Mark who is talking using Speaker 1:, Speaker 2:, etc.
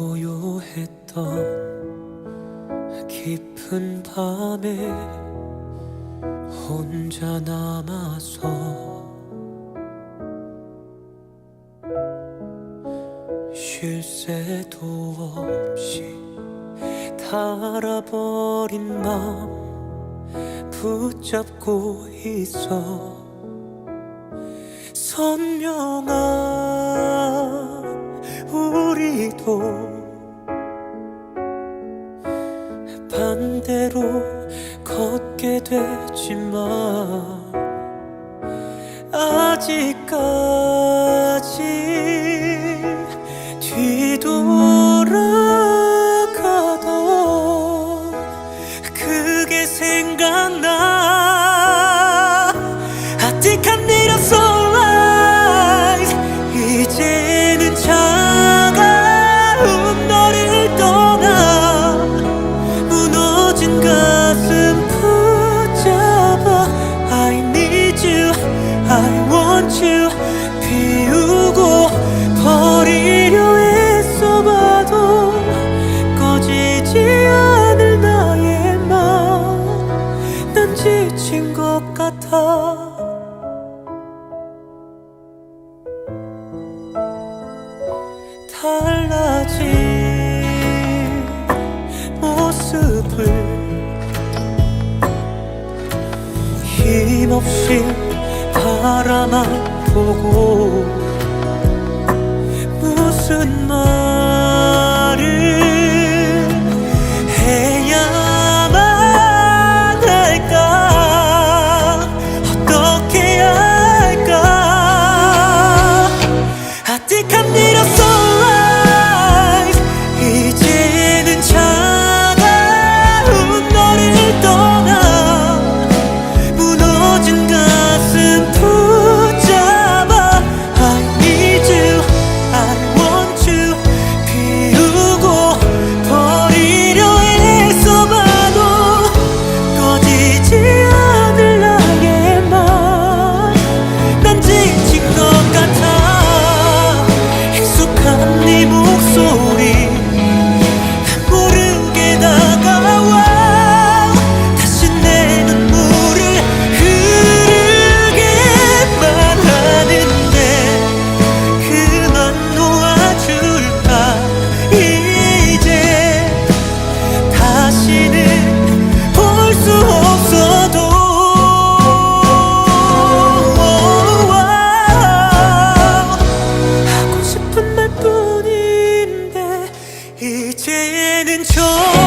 Speaker 1: 고요했던 깊은 밤에 혼자 남아서 쉴 새도 없이 달아버린 마음 붙잡고 있어. 선명한 우리도 반대로 걷게 되지만 달라진 모습을 힘없이 바라만 보고 무슨 말 yo.